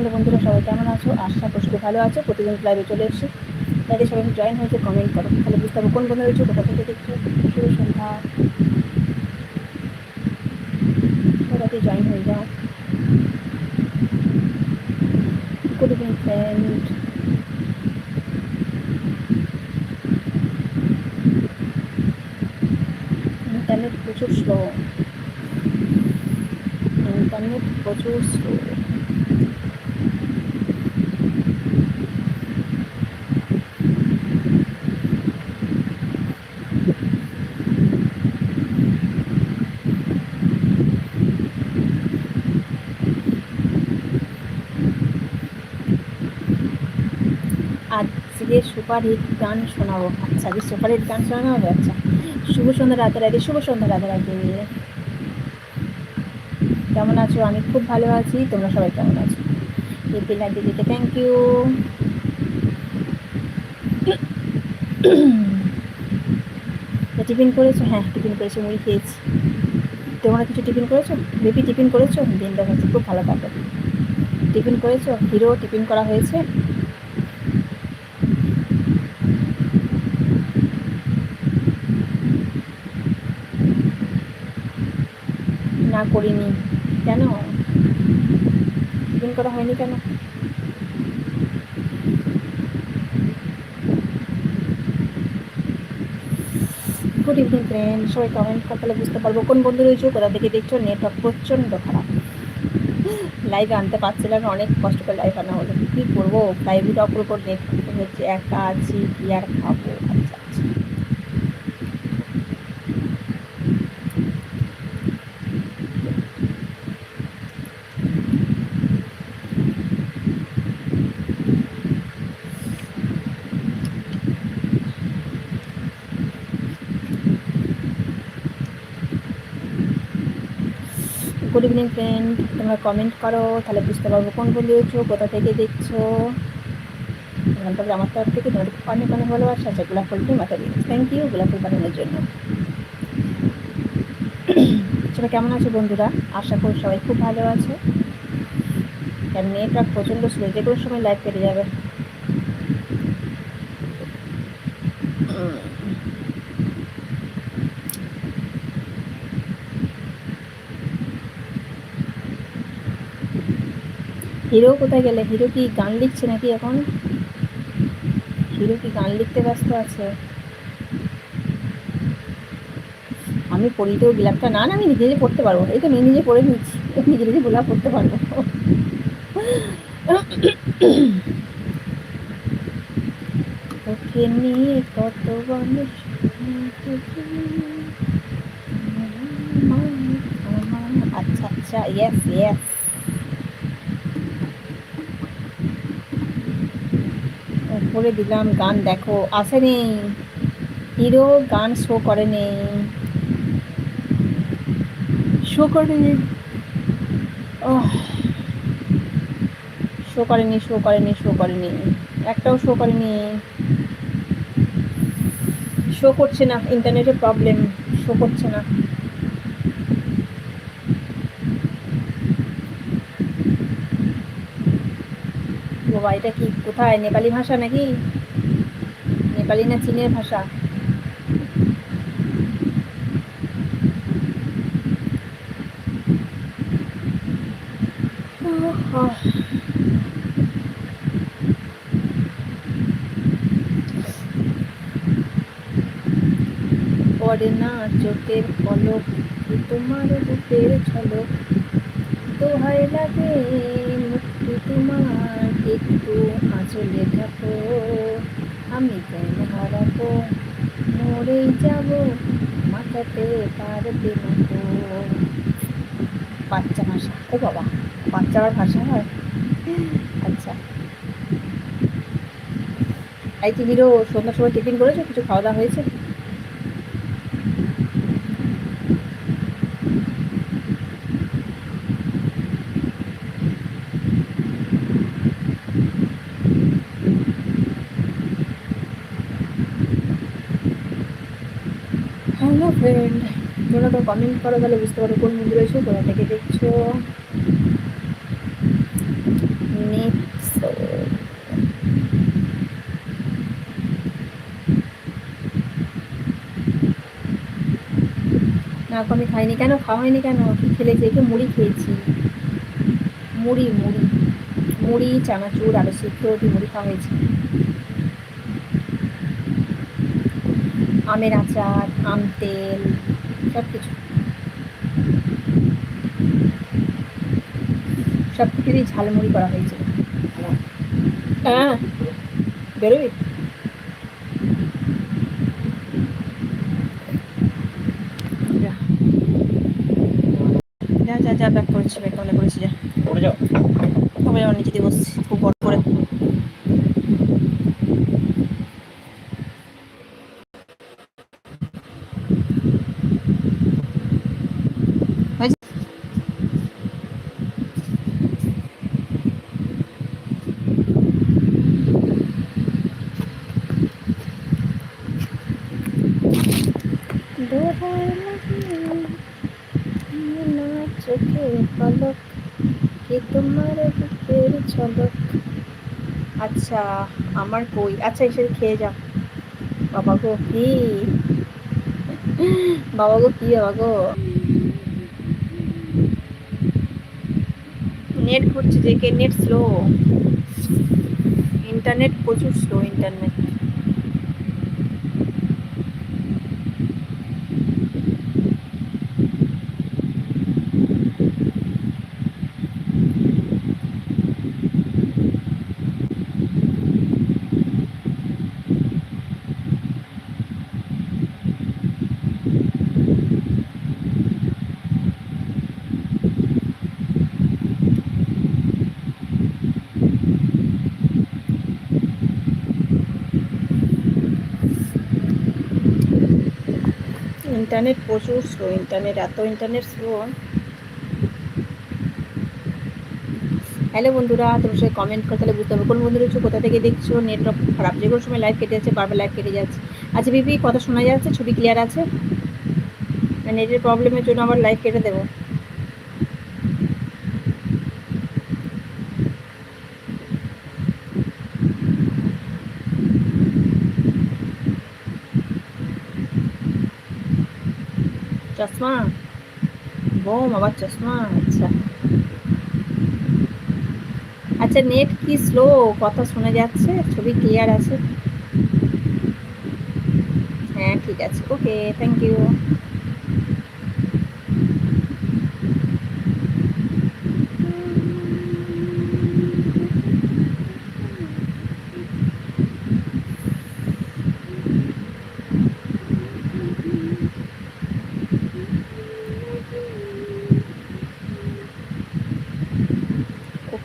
সন্ধ্যা বন্ধুরা, সবাই কেমন আছো? আশা করছি ভালো আছো। প্রতিদিন লাইভে চলে এসেছি। তাদের সবাই জয়েন হয়েছে কমেন্ট করো। তাহলে বুঝতে পারব কোন বন্ধু রয়েছে কোথা থেকে দেখছ? শুভ সন্ধ্যা। সবাইকে জয়েন হয়ে যাও। গুড ইভিনিং ফ্রেন্ড ইন্টারনেট প্রচুর স্লো ইন্টারনেট প্রচুর স্লো আজকে সুপার হিট গান শোনাবো। আচ্ছা আজকে সুপার হিট গান শোনানো হবে? আচ্ছা শুভ সন্ধ্যা রাতে রাতে শুভ সন্ধ্যা রাতে রাতে কেমন আছো? আমি খুব ভালো আছি, তোমরা সবাই কেমন আছো? এই পিলার দিদিকে থ্যাংক ইউ টিফিন করেছ? হ্যাঁ টিফিন করেছ, মুড়ি খেয়েছি। তোমরা কিছু টিফিন করেছ? বেবি, টিফিন করেছ? দিন দেখাচ্ছি খুব ভালো থাকে টিফিন করেছ? হিরো, টিফিন করা হয়েছে? না করিনি। কেন? টিফিন করা হয়নি কেন? গুড ইভিনিং ফ্রেন্ড সবাই কমেন্ট করতে বুঝতে পারব কোন বন্ধু রয়েছে কোথা থেকে দেখছ, নেটওয়ার্ক প্রচণ্ড খারাপ। লাইভে আনতে পারছিলাম, অনেক কষ্ট করে লাইভ আনা হলো। কী করব? লাইভের অপর উপর হচ্ছে, একা আছি, কি আর খাব আচ্ছা আচ্ছা গুড ইভিনিং ফ্রেন্ড তোমরা কমেন্ট করো, তাহলে বুঝতে পারব কোন বন্ধু কোথা থেকে দেখছ। তারপরে আমার তরফ থেকে তোমাদের অনেক অনেক ভালোবাসা আছে গোলাপ ফুলটি মাথা দিয়ে থ্যাংক ইউ গোলাপ ফুল বানানোর জন্য। সেটা কেমন আছো বন্ধুরা? আশা করি সবাই খুব ভালো আছে। কারণ নেটওয়ার্ক প্রচণ্ড স্লো যে কোনো সময় লাইভ কেটে যাবে। হিরো কোথায় গেলে? হিরো কি গান লিখছে নাকি এখন? হিরো কি গান লিখতে ব্যস্ত আছে? আমি পড়িতেও গোলাপটা না না, আমি নিজে নিজে পড়তে পারব। এই তো আমি নিজে পড়ে নিচ্ছি। নিজে নিজে গোলাপ পড়তে পারব। ওকে নিয়ে কত মানুষ আচ্ছা আচ্ছা ইয়েস ইয়েস করে দিলাম, গান দেখো। আসেনি। হিরো গান শো করে নেই শো করেনি। শো করেনি শো করেনি শো করেনি। একটাও শো করেনি। শো করছে না ইন্টারনেটের প্রবলেম শো করছে না। বাবা এটা কি, কোথায়, নেপালি ভাষা নাকি? নেপালি না চীনের ভাষা? পড়ে না চোখের পলক, তোমার বুকের ঝলক, দোহাই লাগে মুক্তি তোমার একটু আঁচলে থাকো। আমি কেন হারাবো? মরেই যাব, মাথাতে পারবে না তো। বাচ্চা ভাষা, ও বাবা বাচ্চার ভাষা হয়? আচ্ছা। এই হিরো সন্ধ্যার সময় টিফিন করেছ? কিছু খাওয়া দাওয়া হয়েছে? তোমরা তো কমেন্ট করো, তাহলে বুঝতে পারো কোন মন্দির রয়েছে। তোমরা থেকে দেখছ। না আমি খাইনি। কেন? খাওয়া হয়নি কেন? কি খেলেছি? একে মুড়ি খেয়েছি। মুড়ি মুড়ি। মুড়ি, চানাচুর, আলু সিদ্ধ মুড়ি খাওয়া হয়েছে। আমের আচার আম তেল সব কিছু সব কিছুরই ঝালমুড়ি করা হয়েছে। হ্যাঁ বেরোবি? যা। যা যা ব্যাক করেছি ব্যাক করলে করেছি যা। পড়ে যাও। তবে আমার নিচে দিয়ে বসছি খুব বড় করে হয়েছে? দোহাই লাগে না চোখে পলক কি তোমার বুকের ঝলক আচ্ছা আমার কই আচ্ছা এসে খেয়ে যাও। বাবা গো কি? বাবা গো কি বাবা গো নেট ঘুরছে যে নেট স্লো ইন্টারনেট প্রচুর স্লো ইন্টারনেট ইন্টারনেট প্রচুর স্লো, ইন্টারনেট, এত ইন্টারনেট স্লো। হ্যালো বন্ধুরা, তোমার সাথে কমেন্ট করে, তাহলে বুঝতে হবে কোন বন্ধু হচ্ছে, কোথা থেকে দেখছ নেটওয়ার্ক খারাপ। যে কোনো সময় লাইভ কেটে যাচ্ছে, বারবার লাইভ কেটে যাচ্ছে। আচ্ছা বিপি কথা শোনা যাচ্ছে, ছবি ক্লিয়ার আছে? নেটের প্রবলেমের জন্য আমার লাইভ কেটে দেবো। চশমা বোম আবার চশমা আচ্ছা। আচ্ছা নেট কি স্লো কথা শোনা যাচ্ছে, ছবি ক্লিয়ার আছে। হ্যাঁ ঠিক আছে। ওকে থ্যাংক ইউ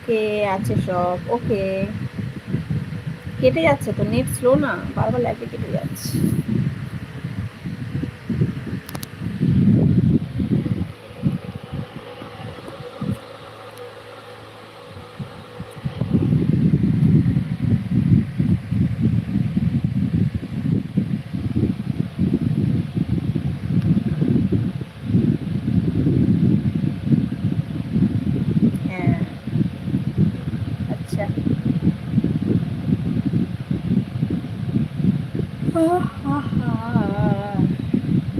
ওকে আছে সব? ওকে কেটে যাচ্ছে তো নেট স্লো না? বারবার লাইফে কেটে যাচ্ছে হ্যাঁ আচ্ছা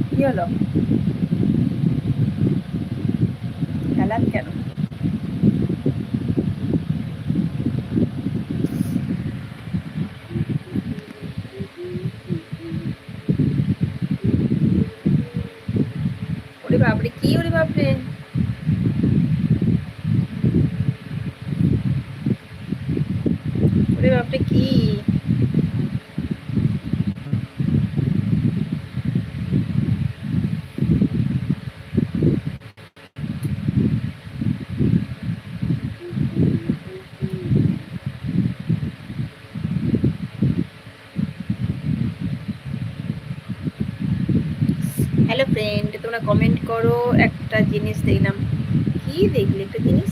কি হলো? খেলার কেন? ওরে বাপরে কি ওরে বাপরে? ওরে বাপরে কি হ্যালো ফ্রেন্ড তোমরা কমেন্ট করো একটা জিনিস দেখলাম। কি দেখলে একটা জিনিস?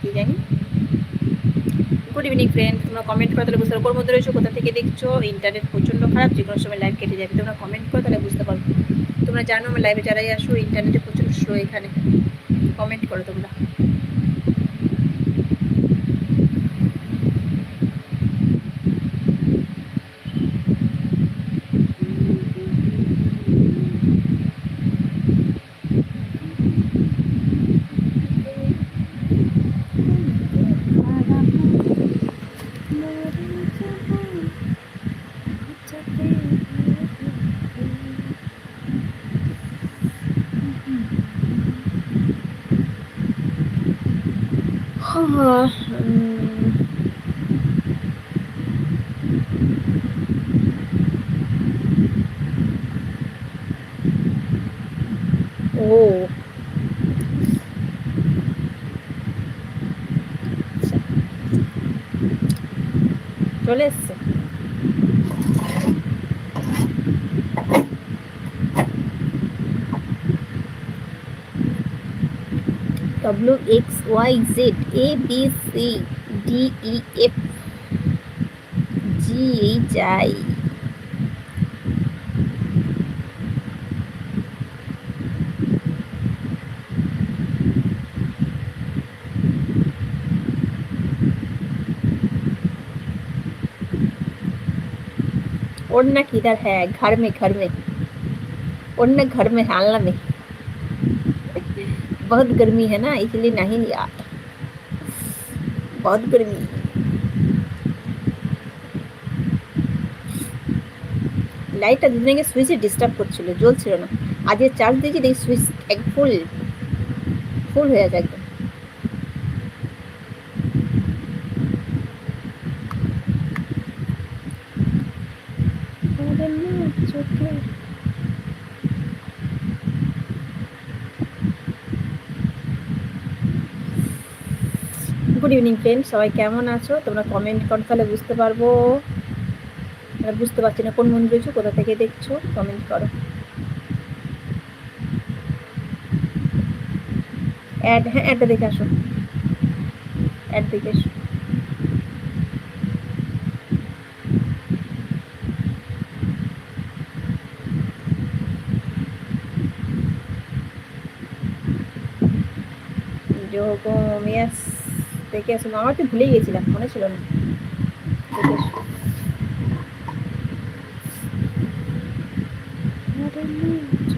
কি জানি? গুড ইভিনিং ফ্রেন্ড তোমরা কমেন্ট করে, তাহলে বুঝতে পারো। কোন মধ্যে রয়েছো, কোথা থেকে দেখছ? ইন্টারনেট প্রচণ্ড খারাপ, যে কোনো সময় লাইভ কেটে যাবে। তোমরা কমেন্ট করে, তাহলে বুঝতে পারব তোমরা জানো, আমার লাইভে যারাই আসো ইন্টারনেটে প্রচুর শো এখানে। কমেন্ট করো তোমরা। ও। চলে এসছে। W X Y Z A B C D E F G H I उड़ना किधर है? घर में घर में। उड़ना घर में हालना में। बहुत गर्मी है ना इसलिए नहीं लिया बहुत गर्मी লাইটটা দুদিন আগে সুইচে ডিস্টার্ব করছিল জ্বলছিল না আজকে চার্জ দিয়েছি দেখি সুইচ এক ফুল ফুল হয়ে আছে গুড ইভিনিং ফ্রেন্ড সবাই কেমন আছো? তোমরা কমেন্ট করো তাহলে বুঝতে পারব। বুঝতে পারছি না কোন মন্দির রয়েছো, কোথা থেকে দেখছ? কমেন্ট করো। অ্যাড হ্যাঁ অ্যাডটা দেখে আসো। অ্যাড দেখে যোগম ইয়াস দেখে আসুন। আমার তো ভুলেই গেছিলাম মনে ছিল না। দেখে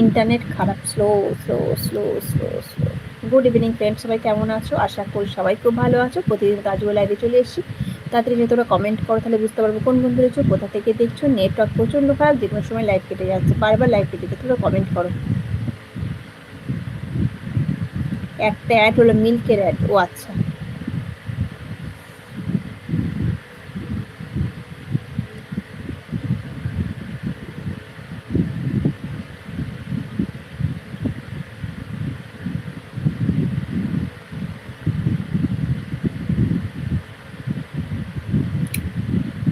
ইন্টারনেট খারাপ slow slow slow slow slow good evening friend সবাই কেমন আছো? আশা করি সবাই খুব ভালো আছো। প্রতিদিন কাজগুলো লাইভে চলে এসেছি। তাড়াতাড়ি যদি তোমরা কমেন্ট করো, তাহলে বুঝতে পারব কোন বন্ধু রয়েছো, কোথা থেকে দেখছ নেটওয়ার্ক প্রচণ্ড খারাপ, যে কোনো সময় লাইভ কেটে যাচ্ছে। বারবার লাইভ কেটে যাচ্ছে তোরা কমেন্ট করো। একটা অ্যাড হলো মিল্কের অ্যাড ও আচ্ছা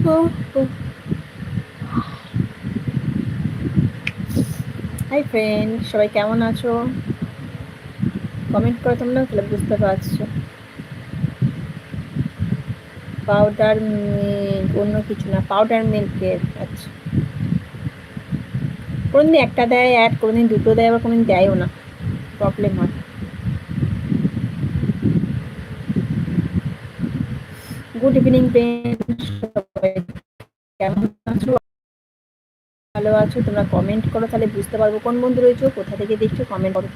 ও ও হাই ফ্রেন্ড সবাই কেমন আছো? কমেন্ট করো তোমরা তাহলে বুঝতে পারছ। পাউডার মিল্ক অন্য কিছু না পাউডার মিল্কের আচ্ছা। কোনোদিন একটা দেয় অ্যাড কোনোদিন দুটো দেয়, আবার কোনোদিন দেয়ও না। প্রবলেম হয়। গুড ইভিনিং ফ্রেন্ড ভালো আছো? তোমরা কমেন্ট করো, তাহলে বুঝতে পারব কোন বন্ধু রয়েছো কোথা থেকে দেখছ কমেন্ট করো।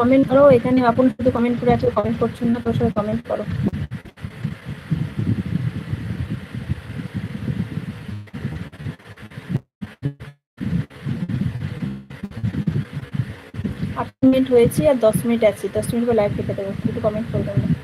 কমেন্ট করো, এখানে আপন শুধু কমেন্ট করে আছো কমেন্ট করছ না, তো সবাই কমেন্ট করো। মিনিট হয়েছি আর দশ মিনিট আছি। দশ মিনিট পর লাইভ কেটে দেবো একটু কমেন্ট করবেন না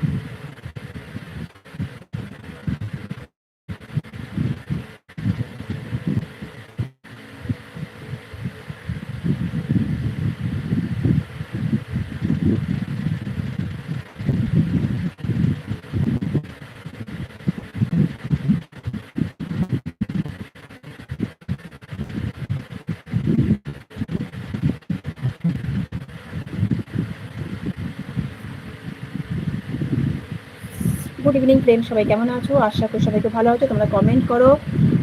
গুড ইভিনিং ফ্রেন্ড সবাই কেমন আছো? আশা করি সবাইকে ভালো আছো। তোমরা কমেন্ট করো।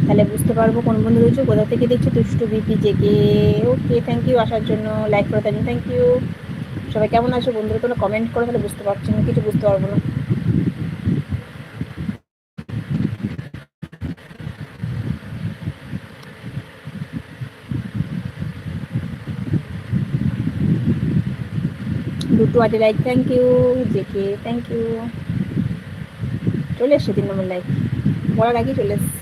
তাহলে বুঝতে পারব কোন বন্ধু রয়েছে, কোথা থেকে দেখছ দুষ্টু BP JK okay thank you আসার জন্য। লাইক করে দেন থ্যাংক ইউ সবাই কেমন আছো? বন্ধুরা, তোমরা কমেন্ট করো, তাহলে বুঝতে পারছি না, কিছু বুঝতে পারব না। দুটো আটে like thank you JK thank you চলে এসছে তিন নম্বর লাইক বলার আগেই চলে এসছে।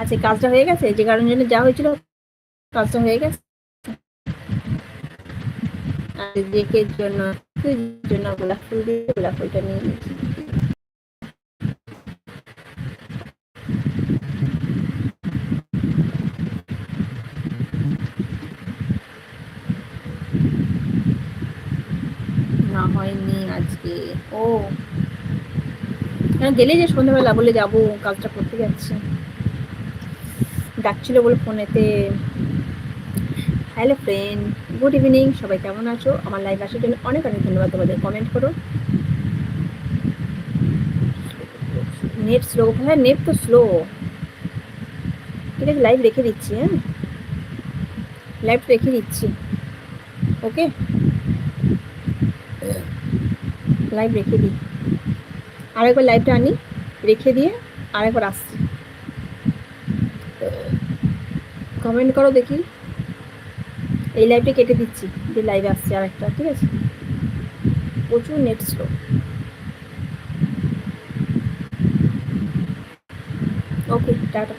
আচ্ছা কাজটা হয়ে গেছে? যে কারণ জন্য যা হয়েছিল, কাজটা হয়ে গেছে? জন্য জন্য গোলাপ ফুল দিয়ে গোলাপ ফুলটা নিয়ে নিয়েছি না আজকে ও। হ্যাঁ গেলে যে সন্ধ্যাবেলা বলে যাব, কাজটা করতে যাচ্ছি। ডাকছিল বলে ফোনেতে হ্যালো ফ্রেন্ড গুড ইভিনিং সবাই কেমন আছো? আমার লাইভ আসার জন্য অনেক অনেক ধন্যবাদ, তোমাদের কমেন্ট করো। নেট স্লো হ্যাঁ নেট তো স্লো ঠিক আছে লাইভ রেখে দিচ্ছি হ্যাঁ। লাইভ রেখে দিচ্ছি ওকে লাইভ রেখে দিই। আরেকবার লাইভটা আনি, রেখে দিয়ে আরেকবার আসছি। কমেন্ট করো দেখি। এই লাইভটা কেটে দিচ্ছি, যে লাইভে আসছে আর একটা ঠিক আছে? প্রচুর নেট স্লো ওকে টাটা।